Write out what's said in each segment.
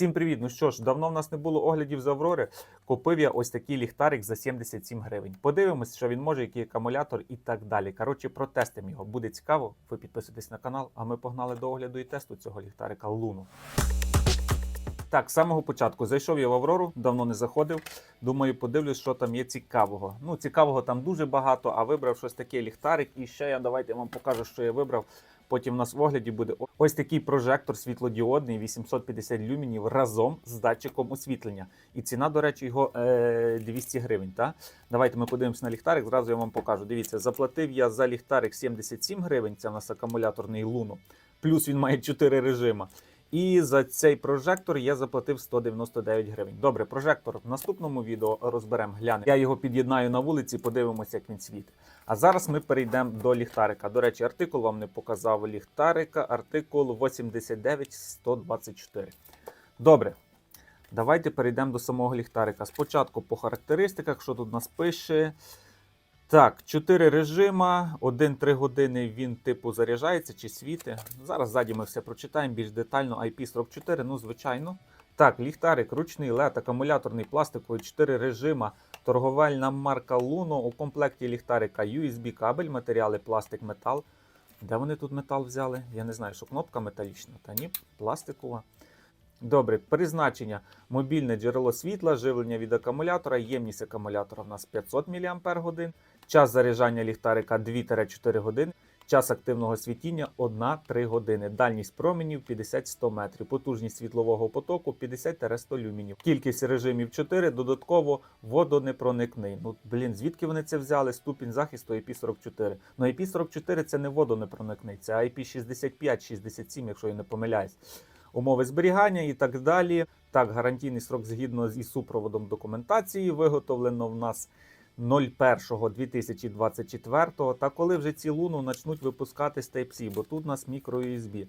Всім привіт! Ну що ж, давно в нас не було оглядів з Аврори. Купив я ось такий ліхтарик за 77 гривень. Подивимось, що він може, який акумулятор і так далі. Коротше, протестимо його. Буде цікаво. Ви підписуйтесь на канал, а ми погнали до огляду і тесту цього ліхтарика Луну. Так, з самого початку зайшов я в Аврору, давно не заходив. Думаю, подивлюсь, що там є цікавого. Ну, цікавого там дуже багато, а вибрав щось таке ліхтарик. І ще я давайте вам покажу, що я вибрав. Потім в нас в огляді буде ось такий прожектор світлодіодний 850 люмінів разом з датчиком освітлення. І ціна, до речі, його е, 200 гривень. Та? Давайте ми подивимося на ліхтарик. Зразу я вам покажу. Дивіться, заплатив я за ліхтарик 77 гривень. Це в нас акумуляторний луну. Плюс він має 4 режима. І за цей прожектор я заплатив 199 гривень. Добре, прожектор в наступному відео розберемо, глянемо. Я його під'єднаю на вулиці, подивимося, як він світить. А зараз ми перейдемо до ліхтарика. До речі, артикул вам не показав ліхтарика. Артикул 89124. Добре. Давайте перейдемо до самого ліхтарика. Спочатку по характеристиках, що тут нас пише. Так, 4 режима, 1-3 години він типу заряджається чи світи. Зараз ззаді ми все прочитаємо більш детально. IP44, ну звичайно. Так, ліхтарик, ручний LED, акумуляторний пластиковий, 4 режима, торговельна марка Luno. У комплекті ліхтарика USB кабель, матеріали, пластик, метал. Де вони тут метал взяли? Я не знаю, що кнопка металічна, та ні, пластикова. Добре, призначення. Мобільне джерело світла, живлення від акумулятора, ємність акумулятора в нас 500 мАч, час заряджання ліхтарика 2-4 години, час активного світіння 1-3 години, дальність променів 50-100 метрів, потужність світлового потоку 50-100 люмінів, кількість режимів 4, додатково водонепроникний. Ну, блін, звідки вони це взяли? Ступінь захисту IP44. Ну, IP44 це не водонепроникний, це IP65-67, якщо я не помиляюсь умови зберігання і так далі. Так, гарантійний срок згідно із супроводом документації виготовлено в нас 01.2024. Та коли вже ці луну почнуть випускати з Type-C, бо тут у нас мікро USB.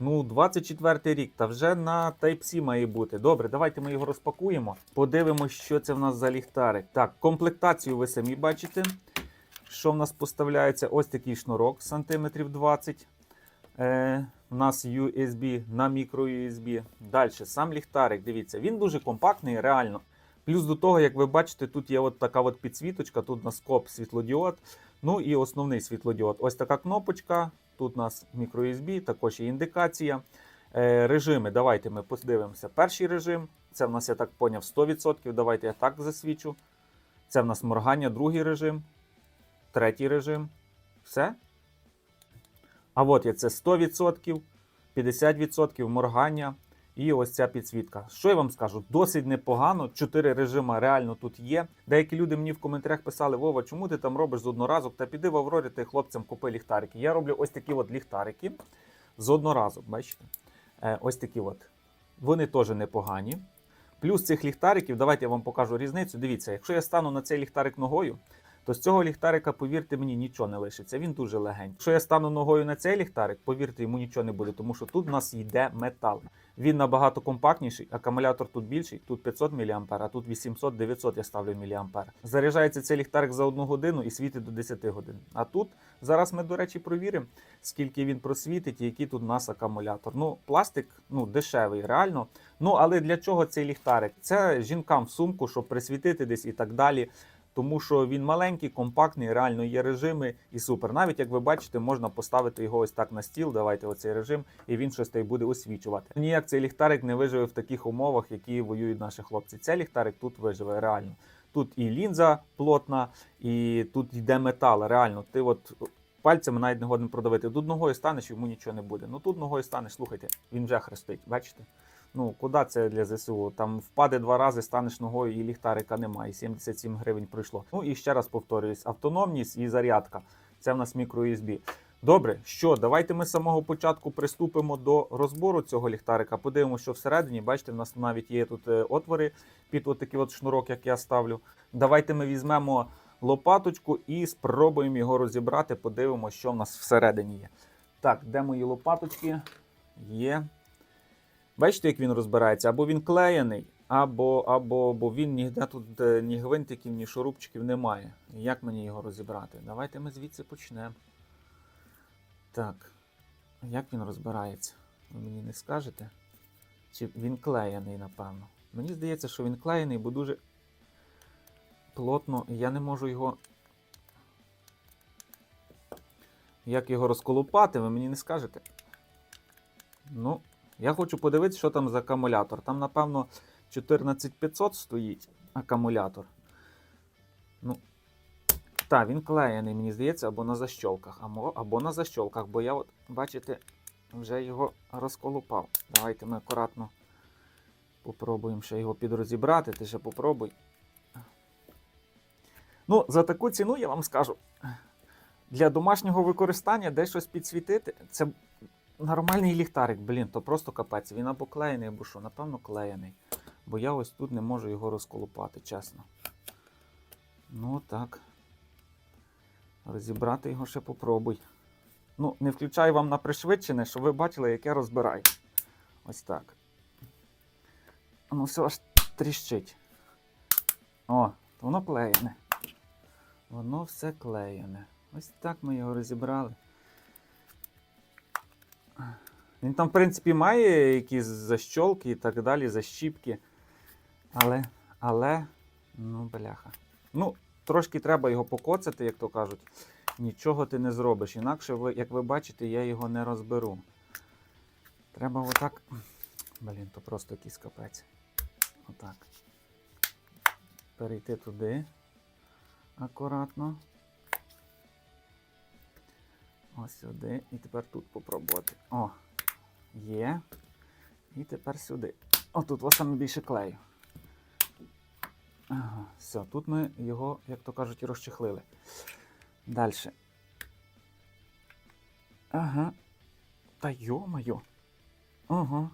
Ну, 24 рік, та вже на Type-C має бути. Добре, давайте ми його розпакуємо. Подивимося, що це в нас за ліхтарик. Так, комплектацію ви самі бачите. Що в нас поставляється? Ось такий шнурок сантиметрів 20 Е, У нас USB на мікро USB. Далі сам ліхтарик. Дивіться, він дуже компактний, реально. Плюс до того, як ви бачите, тут є от така от підсвіточка, тут у нас коп світлодіод. Ну і основний світлодіод. Ось така кнопочка. Тут у нас мікро USB, також є індикація. Е, Режими. Давайте ми подивимося. Перший режим. Це в нас, я так поняв, 100%. Давайте я так засвічу. Це в нас моргання, другий режим, третій режим. Все. А от є це 100%, 50% моргання і ось ця підсвітка. Що я вам скажу? Досить непогано. Чотири режими реально тут є. Деякі люди мені в коментарях писали: Вова, чому ти там робиш з одноразок? Та піди в Аврорі ти хлопцям купи ліхтарики. Я роблю ось такі от ліхтарики з одноразок. Бачите? Е, ось такі от. Вони теж непогані. Плюс цих ліхтариків, давайте я вам покажу різницю. Дивіться, якщо я стану на цей ліхтарик ногою, то з цього ліхтарика, повірте мені, нічого не лишиться. Він дуже легенький. Якщо я стану ногою на цей ліхтарик, повірте, йому нічого не буде, тому що тут в нас йде метал. Він набагато компактніший, акумулятор тут більший, тут 500 мА, а тут 800-900 я ставлю мА. Заряджається цей ліхтарик за одну годину і світить до 10 годин. А тут зараз ми, до речі, провіримо, скільки він просвітить і який тут у нас акумулятор. Ну, пластик ну, дешевий, реально. Ну, але для чого цей ліхтарик? Це жінкам в сумку, щоб присвітити десь і так далі тому що він маленький, компактний, реально є режими і супер. Навіть як ви бачите, можна поставити його ось так на стіл. Давайте оцей режим, і він щось й буде освічувати. Ніяк цей ліхтарик не виживе в таких умовах, які воюють наші хлопці. Цей ліхтарик тут виживе реально. Тут і лінза плотна, і тут йде метал. Реально, ти от. Пальцями навіть не годен продавити. Тут ногою станеш, йому нічого не буде. Ну тут ногою станеш, слухайте, він вже хрестить, бачите? Ну, куди це для ЗСУ? Там впаде два рази, станеш ногою і ліхтарика немає. 77 гривень пройшло. Ну і ще раз повторююсь: автономність і зарядка. Це в нас мікро USB. Добре, що давайте ми з самого початку приступимо до розбору цього ліхтарика. Подивимося, що всередині. Бачите, в нас навіть є тут е, отвори під отакий от шнурок, як я ставлю. Давайте ми візьмемо лопаточку і спробуємо його розібрати. Подивимося, що в нас всередині є. Так, де мої лопаточки? Є. Бачите, як він розбирається? Або він клеєний, або або, або він ніде тут е, ні гвинтиків, ні шурупчиків немає. Як мені його розібрати? Давайте ми звідси почнемо. Так. Як він розбирається? Ви мені не скажете? Чи він клеєний, напевно. Мені здається, що він клеєний, бо дуже плотно, і я не можу його. Як його розколупати, ви мені не скажете. Ну, я хочу подивитися, що там за акумулятор. Там, напевно, 14500 стоїть акумулятор. Ну, так, він клеєний, мені здається, або на защолках. Або, на защолках, бо я, от, бачите, вже його розколупав. Давайте ми акуратно попробуємо ще його підрозібрати. Ти ще попробуй. Ну, за таку ціну я вам скажу. Для домашнього використання десь щось підсвітити. Це нормальний ліхтарик, блін, то просто капець. Він або клеєний, або що, напевно, клеєний. Бо я ось тут не можу його розколупати, чесно. Ну так. Розібрати його ще попробуй. Ну, не включаю вам на пришвидшене, щоб ви бачили, як я розбираю. Ось так. Ну, все аж тріщить. О, воно клеєне. Воно все клеєне. Ось так ми його розібрали. Він там, в принципі, має якісь защолки і так далі, защіпки. Але, але, ну, бляха. Ну, трошки треба його покоцати, як то кажуть. Нічого ти не зробиш. Інакше, ви, як ви бачите, я його не розберу. Треба отак. Блін, то просто якийсь капець. Отак. Перейти туди. Акуратно. Ось сюди. І тепер тут попробувати. О, є. І тепер сюди. О, тут ось саме більше клею. Ага, все, тут ми його, як то кажуть, розчехлили. Далі. Ага. Та йо-моє. Ага.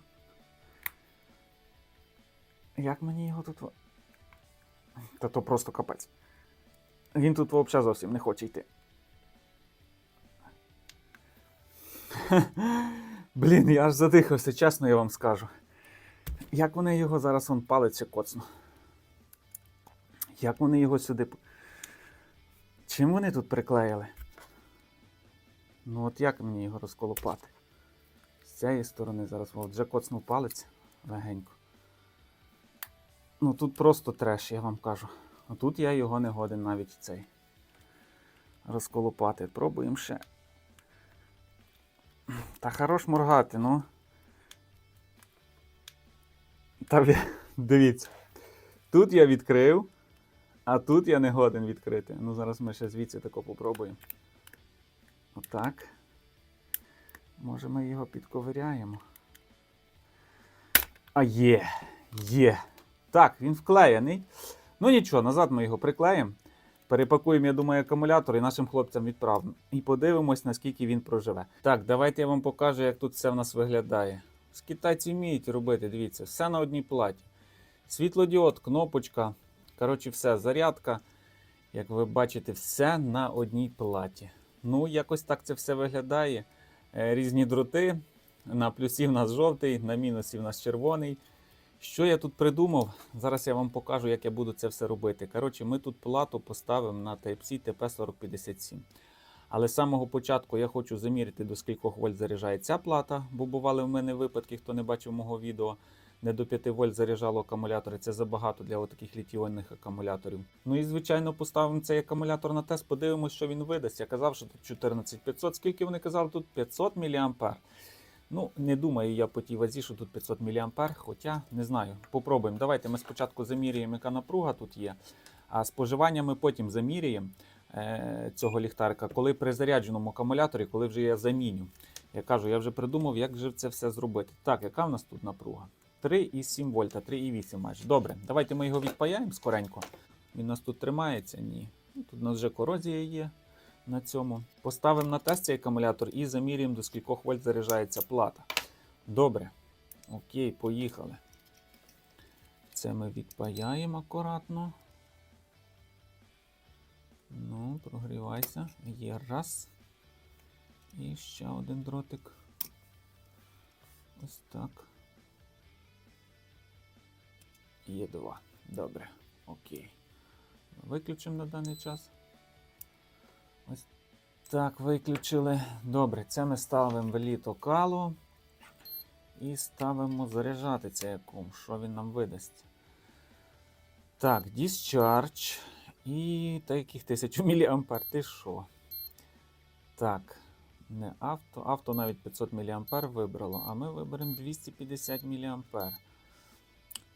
Як мені його тут. Та то просто капець. Він тут взагалі зовсім не хоче йти. Блін, я аж задихався, чесно я вам скажу. Як вони його зараз он палиться коцно? Як вони його сюди. Чим вони тут приклеїли? Ну от як мені його розколупати? З цієї сторони зараз от вже коцнув палець легенько. Ну тут просто треш, я вам кажу. А тут я його не годен навіть цей розколупати. Пробуємо ще. Та хорош моргати, ну. Та дивіться. Тут я відкрив, а тут я не годен відкрити. Ну, зараз ми ще звідси тако попробуємо. Отак. Може ми його підковиряємо. А є, є. Так, він вклеєний. Ну нічого, назад ми його приклеїмо. Перепакуємо, я думаю, акумулятор і нашим хлопцям відправимо. І подивимось, наскільки він проживе. Так, давайте я вам покажу, як тут все в нас виглядає. З китайці вміють робити, дивіться, все на одній платі. Світлодіод, кнопочка. Коротше, все, зарядка. Як ви бачите, все на одній платі. Ну, якось так це все виглядає. Е, Різні дроти. На плюсі в нас жовтий, на мінусі в нас червоний. Що я тут придумав? Зараз я вам покажу, як я буду це все робити. Коротше, ми тут плату поставимо на Type-C TP4057. Але з самого початку я хочу заміряти, до скількох вольт заряджає ця плата, бо бували в мене випадки, хто не бачив мого відео. Не до 5 вольт заряджало акумулятори. Це забагато для таких літіонних акумуляторів. Ну і звичайно поставимо цей акумулятор на тест, подивимось, що він видасть. Я казав, що тут 14500. Скільки вони казали? Тут 500 мА. Ну, не думаю я по тій вазі, що тут 500 мА, хоча не знаю. Попробуємо. Давайте ми спочатку заміряємо, яка напруга тут є, а споживання ми потім заміряємо е, цього ліхтарика, коли при зарядженому акумуляторі, коли вже я заміню. Я кажу, я вже придумав, як же це все зробити. Так, яка в нас тут напруга? 3,7 вольта, 3,8 майже. Добре, давайте ми його відпаяємо скоренько. Він у нас тут тримається? Ні. Ну, Тут у нас вже корозія є на цьому. Поставимо на тест цей акумулятор і заміряємо, до скількох вольт заряджається плата. Добре. Окей, поїхали. Це ми відпаяємо акуратно. Ну, прогрівайся. Є раз. І ще один дротик. Ось так. Є два. Добре. Окей. Виключимо на даний час. Так, виключили. Добре, це ми ставимо в літо калу. І ставимо заряджати цей акум. Що він нам видасть? Так, discharge. І таких 1000 мА. Ти що? Так. Не авто. Авто навіть 500 мА вибрало, а ми виберемо 250 мА.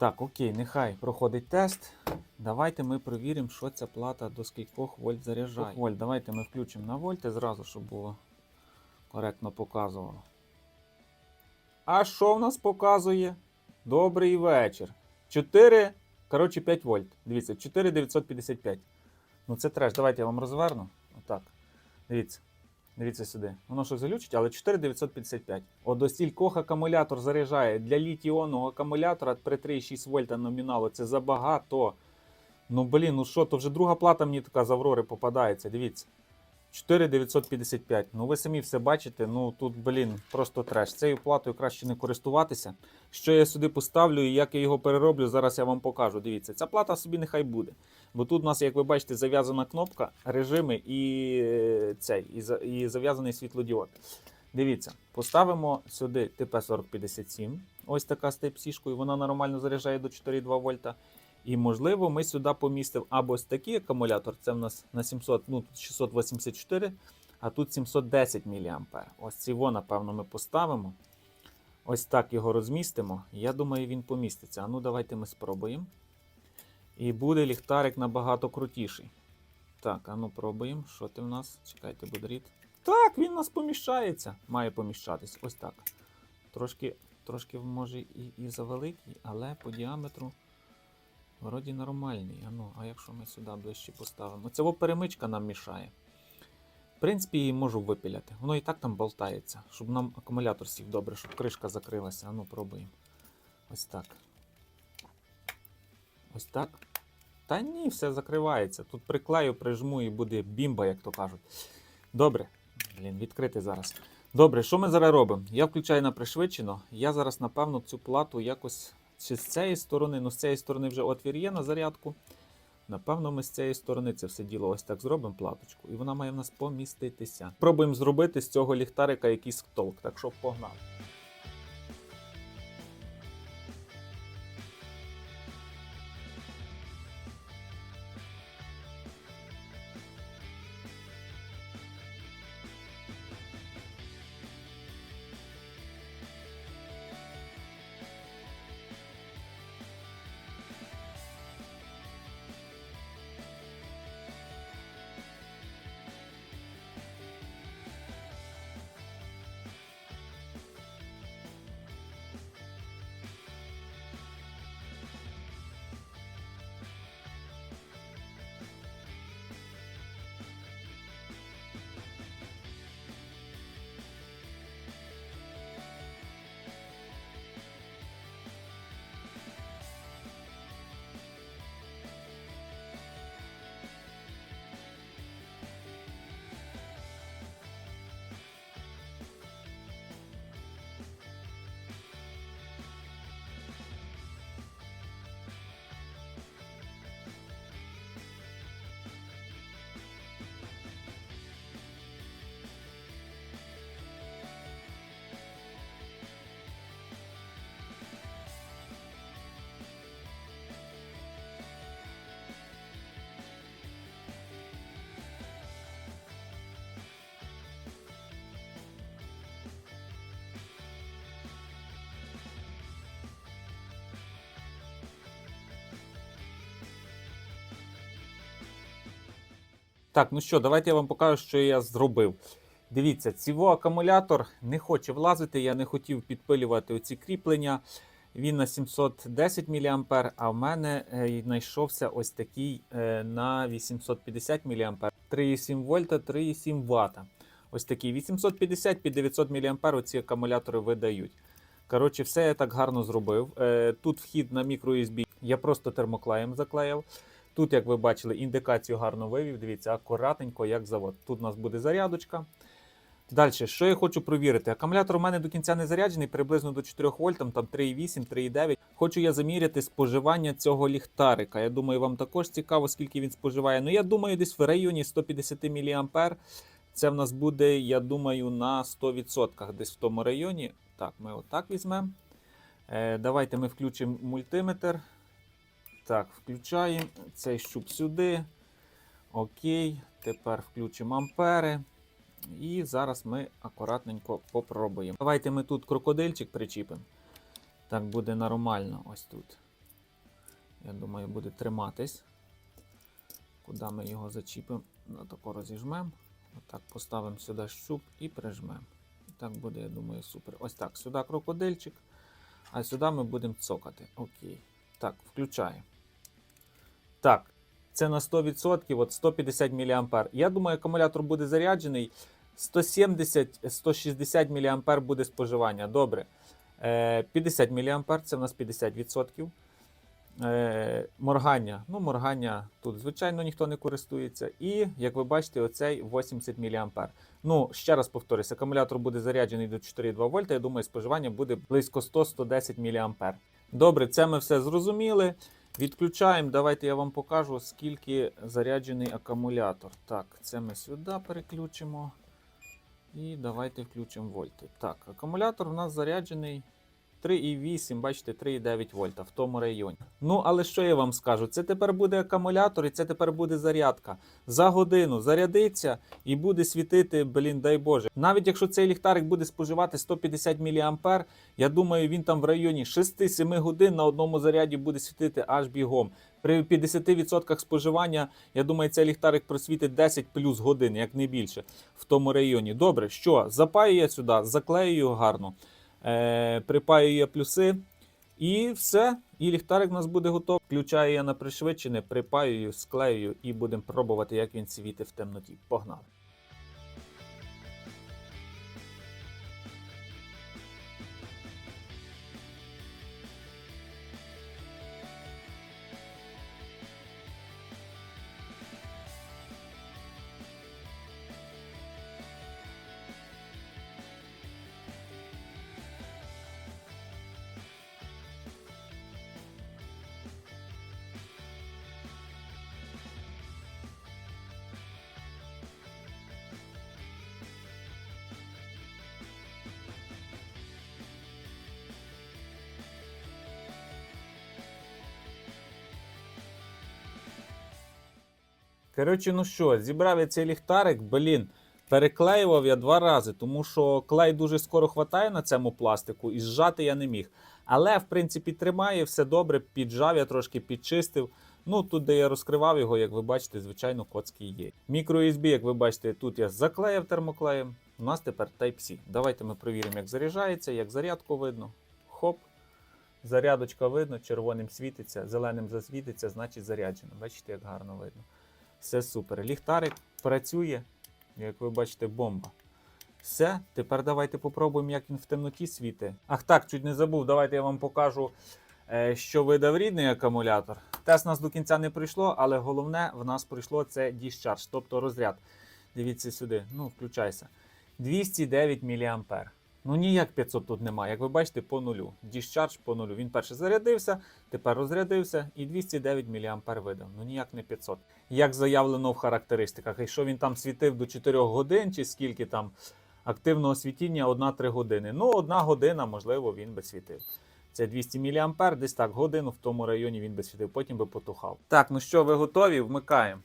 Так, окей, нехай проходить тест. Давайте ми перевіримо, що ця плата до скількох вольт заряджає. Вольт, давайте ми включимо на вольти зразу, щоб було коректно показувало. А що в нас показує? Добрий вечір. 4, коротше, 5 вольт. Дивіться, 4955. Ну це треш. Давайте я вам розверну. Отак. Дивіться. Дивіться сюди. Воно щось глючить, але 4955. От до стількох акумулятор заряджає для літіонного акумулятора при 3,6 вольта номіналу. Це забагато. Ну блін, ну що, то вже друга плата мені така з Аврори попадається. Дивіться. 4955. Ну ви самі все бачите. Ну тут, блін, просто треш. Цією платою краще не користуватися. Що я сюди поставлю і як я його перероблю, зараз я вам покажу. Дивіться, ця плата собі нехай буде. Бо тут у нас, як ви бачите, зав'язана кнопка, режими і е, цей, і, за- і зав'язаний світлодіод. Дивіться, поставимо сюди ТП-4057. Ось така Type-C, вона нормально заряджає до 4,2 вольта. І можливо, ми сюди помістимо або ось такий акумулятор, це в нас на 700, ну тут 684, а тут 710 мА. Ось цього, напевно, ми поставимо. Ось так його розмістимо. Я думаю, він поміститься. А ну давайте ми спробуємо. І буде ліхтарик набагато крутіший. Так, а ну пробуємо. Що ти в нас? Чекайте, бодріт. Так, він у нас поміщається. Має поміщатись. Ось так. Трошки, трошки може і, і завеликий, але по діаметру вроді нормальний. А ну, а якщо ми сюди ближче поставимо? Цього перемичка нам мішає. В принципі, її можу випіляти. Воно і так там болтається, щоб нам акумулятор сів добре, щоб кришка закрилася. А ну, пробуємо. Ось так. Ось так. Та ні, все закривається. Тут приклею, прижму і буде бімба, як то кажуть. Добре. Блін, відкрити зараз. Добре, що ми зараз робимо? Я включаю на пришвидшено. Я зараз, напевно, цю плату якось чи з цієї сторони, ну з цієї сторони вже отвір є на зарядку. Напевно, ми з цієї сторони це все діло ось так зробимо платочку, і вона має в нас поміститися. Пробуємо зробити з цього ліхтарика якийсь толк, так що погнали. Так, ну що, давайте я вам покажу, що я зробив. Дивіться, цього акумулятор не хоче влазити. Я не хотів підпилювати оці кріплення. Він на 710 мА, а в мене е, знайшовся ось такий е, на 850 мА. 3,7 вольта, 3,7 Вт. Ось такий 850 під 900 мА ці акумулятори видають. Коротше, все я так гарно зробив. Е, Тут вхід на microUSB я просто термоклеєм заклеїв. Тут, як ви бачили, індикацію гарно вивів. Дивіться, акуратненько, як завод. Тут у нас буде зарядочка. Далі, що я хочу провірити? Акумулятор у мене до кінця не заряджений, приблизно до 4 вольт, там 3,8, 3,9. Хочу я заміряти споживання цього ліхтарика. Я думаю, вам також цікаво, скільки він споживає. Ну, я думаю, десь в районі 150 мА. Це в нас буде, я думаю, на 100%, десь в тому районі. Так, ми отак візьмемо. Е, давайте ми включимо мультиметр. Так, включаємо цей щуп сюди. Окей. Тепер включимо ампери. І зараз ми акуратненько попробуємо. Давайте ми тут крокодильчик причіпимо. Так буде нормально ось тут. Я думаю, буде триматись. Куди ми його зачіпимо? Ну, тако розіжмемо. Отак поставимо сюди щуп і прижмемо. І так буде, я думаю, супер. Ось так. Сюди крокодильчик. А сюди ми будемо цокати. Окей. Так, включаємо. Так, це на 100%, от 150 мА. Я думаю, акумулятор буде заряджений. 170-160 мА буде споживання. Добре. Е, 50 мА це в нас 50%. Е, моргання. Ну, моргання тут, звичайно, ніхто не користується. І, як ви бачите, оцей 80 мА. Ну, ще раз повторюсь, акумулятор буде заряджений до 4,2 вольта. Я думаю, споживання буде близько 100-110 мА. Добре, це ми все зрозуміли. Відключаємо. Давайте я вам покажу, скільки заряджений акумулятор. Так, це ми сюди переключимо. І давайте включимо вольти. Так, акумулятор у нас заряджений 3,8, бачите, 3,9 вольта в тому районі. Ну, але що я вам скажу? Це тепер буде акумулятор і це тепер буде зарядка. За годину зарядиться і буде світити, блін, дай Боже. Навіть якщо цей ліхтарик буде споживати 150 мА, я думаю, він там в районі 6-7 годин на одному заряді буде світити аж бігом. При 50% споживання, я думаю, цей ліхтарик просвітить 10 плюс годин, як не більше, в тому районі. Добре, що запаю я сюди, заклею його гарно, е, припаю я плюси, і все. І ліхтарик у нас буде готовий. Включаю я на пришвидшене, припаюю, склею і будемо пробувати, як він світить в темноті. Погнали! Коротше, ну що, зібрав я цей ліхтарик, блін. Переклеював я два рази, тому що клей дуже скоро хватає на цьому пластику і зжати я не міг. Але, в принципі, тримає, все добре, піджав я трошки підчистив. Ну, тут, де я розкривав його, як ви бачите, звичайно, коцки є. Мікро USB, як ви бачите, тут я заклеїв термоклеєм. У нас тепер Type-C. Давайте ми перевіримо, як заряджається, як зарядку видно. Хоп. Зарядочка видно, червоним світиться, зеленим засвітиться, значить заряджено. Бачите, як гарно видно. Все супер. Ліхтарик працює, як ви бачите, бомба. Все, тепер давайте попробуємо, як він в темноті світить. Ах так, чуть не забув, давайте я вам покажу, е, що видав рідний акумулятор. Тест нас до кінця не прийшло, але головне в нас прийшло це discharge, тобто розряд. Дивіться сюди, ну, включайся. 209 мА. Ну ніяк 500 тут немає. Як ви бачите, по нулю. Discharge по нулю. Він перше зарядився, тепер розрядився і 209 мА видав. Ну ніяк не 500. Як заявлено в характеристиках. Якщо він там світив до 4 годин, чи скільки там активного світіння 1-3 години. Ну, одна година, можливо, він би світив. Це 200 мА, десь так годину в тому районі він би світив, потім би потухав. Так, ну що, ви готові? Вмикаємо.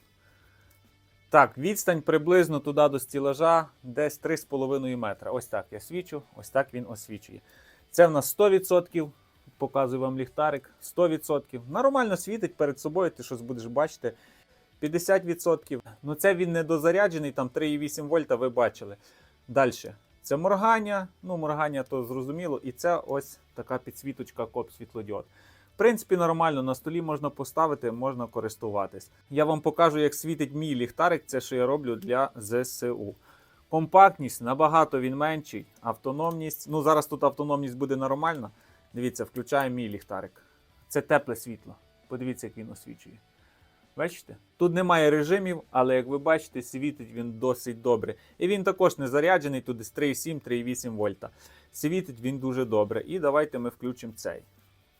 Так, відстань приблизно туди до стілажа десь 3,5 метра. Ось так я свічу, ось так він освічує. Це в нас 100%. Показую вам ліхтарик. 100%. Нормально світить перед собою, ти щось будеш бачити. 50%. Ну це він не дозаряджений, там 3,8 вольта, ви бачили. Далі. Це моргання. Ну, моргання то зрозуміло. І це ось така підсвіточка коп світлодіод. В принципі, нормально на столі можна поставити, можна користуватись. Я вам покажу, як світить мій ліхтарик, це що я роблю для ЗСУ. Компактність набагато він менший. Автономність. Ну, зараз тут автономність буде нормальна. Дивіться, включаю мій ліхтарик. Це тепле світло. Подивіться, як він освічує. Бачите? Тут немає режимів, але як ви бачите, світить він досить добре. І він також не заряджений, тут десь 3,7-3,8 вольта. Світить він дуже добре. І давайте ми включимо цей.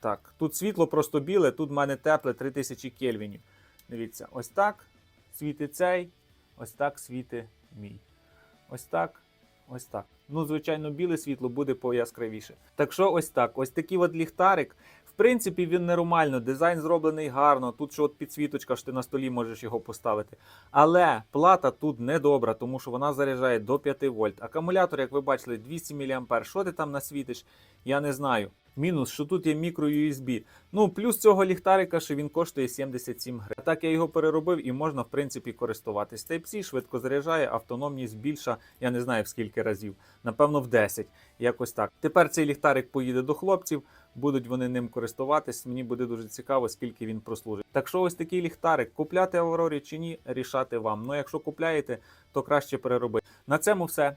Так, тут світло просто біле, тут в мене тепле 3000 кельвінів. Дивіться, ось так світить цей, ось так світить мій. Ось так, ось так. Ну, звичайно, біле світло буде пояскравіше. Так що ось так, ось такий от ліхтарик. В принципі, він нормально, дизайн зроблений гарно. Тут що от підсвіточка, що ти на столі можеш його поставити. Але плата тут недобра, тому що вона заряджає до 5 вольт. Акумулятор, як ви бачили, 200 мА. Що ти там насвітиш? Я не знаю. Мінус, що тут є мікро USB. Ну, плюс цього ліхтарика, що він коштує 77 гривень. Так я його переробив і можна, в принципі, користуватись. Type-C швидко заряджає, автономність більша, я не знаю в скільки разів. Напевно, в 10. Якось так. Тепер цей ліхтарик поїде до хлопців, будуть вони ним користуватись. Мені буде дуже цікаво, скільки він прослужить. Так що ось такий ліхтарик, купляти Аврорі чи ні, рішати вам. Ну, якщо купляєте, то краще переробити. На цьому все.